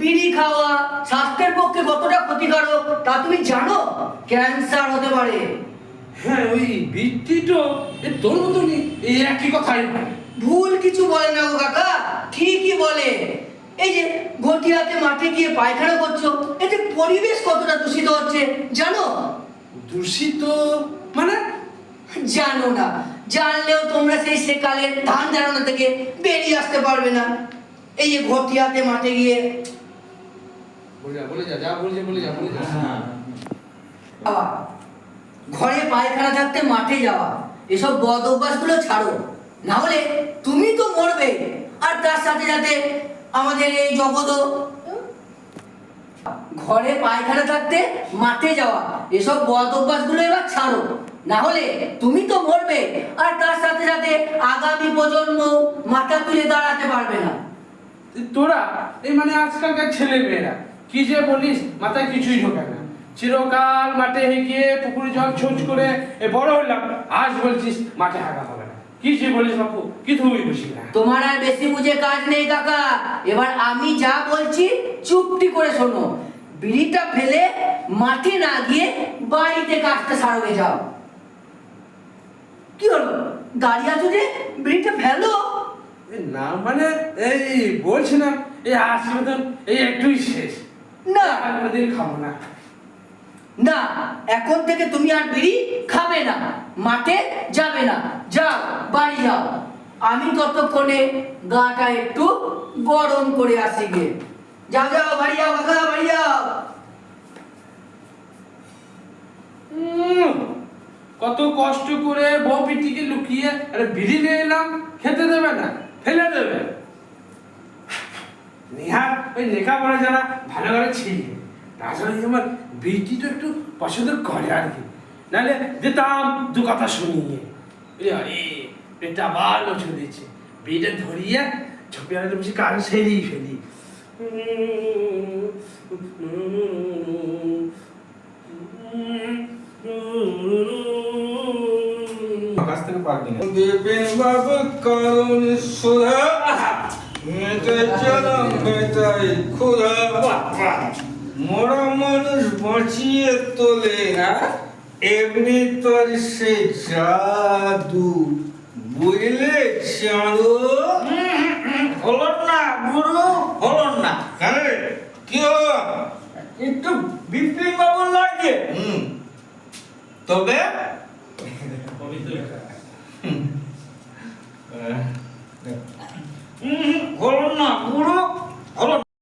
বিড়ি খাওয়া স্বাস্থ্যের পক্ষে কতটা ক্ষতিকারক তা তুমি জানো? ক্যান্সার হতে পারে। হ্যাঁ ওই বৃত্তিটো এ তোর মতনই এই একই কথাই। ভুল কিছু বলে না গো কাকা ঠিকই বলে। এই যে ঘটিয়াতে মাঠে গিয়ে পায়খানা করছ এতে পরিবেশ কতটা দূষিত হচ্ছে জানো? দূষিত মানে? জানো না। জানলেও তোমরা সেই সেকালের ধান জানানো থেকে বেরিয়ে আসতে পারবে না। এই যে ঘটিয়াতে মাঠে গিয়ে ঘরে পায়খানা থাকতে মাঠে যাওয়া। এসব বদ অভ্যাসগুলো ছাড়ো। না হলে তুমি তো মরবে। আর তার সাথে সাথে আমাদের এই জগৎও ঘরে পায়খানা থাকতে মাঠে যাওয়া। এসব বদ অভ্যাসগুলো এবার ছাড়ো। না হলে তুমি তো মরবে। আর তার সাথে সাথে আগামী প্রজন্ম মাথা তুলে দাঁড়াতে পারবে না। তোরা এই মানে আজকালকার ছেলে মেয়েরা কি যে বলিস মাথায় কিছুই ঢোকে না। চিরকাল মাঠে গিয়ে পুকুরে জল ছোঁচ করে এ বড় হইলাম আজ বলছিস মাঠে হাঁকা হবে না। কি যে বলিস বাপু কি তুই বুঝি না। তোমার আর বেশি বুঝে কাজ নেই কাকা। এবার আমি যা বলছি চুপটি করে শোনো। বিড়িটা ফেলে মাঠে না গিয়ে বাড়িতে কাজটা সারবে যাও। কি হলো? দাঁড়িয়ে আছো যে বিড়িটা ফেলো? না মানে এই বলছি না এই মতন এই একটুই শেষ। না। আর কোনোদিন খাব না। না এখন থেকে তুমি আর বিড়ি খাবে না। মাঠে যাবে না। যাও বাড়ি যাও। আমি ততক্ষণে গাটা একটু গরম করে আসি গে যাও যাও বাড়ি যাও কাকা বাড়ি যাও। কত কষ্ট করে বউ পিটিকে লুকিয়ে আরে বিড়ি নিয়ে এলাম খেতে দেবে না ফেলে দেবে। ওই লেখাপড়া যারা ভালো করে ছিল তাছাড়া আমার বিটি তো একটু পছন্দ করে আর কি। নাহলে দিতাম দু কথা শুনিয়ে। আরে পেটটা আবার লচু দিচ্ছে। বিটা ধরিয়ে ঝোপে আনতে বসে কান সেরেই ফেলি। কাছ থেকে পারবি না। বিপিন বাবু করুন সুধা মেটাই চলো মেটাই খুদা। বাবা মরা মানুষ বাঁচিয়ে তোলে না এমনি তোর সে জাদু। বুঝলে চাঁদু হল না গুরু হল না। হ্যাঁ কি একটু বিপিন বাবু লাগে হুম। তবে? পবিত্র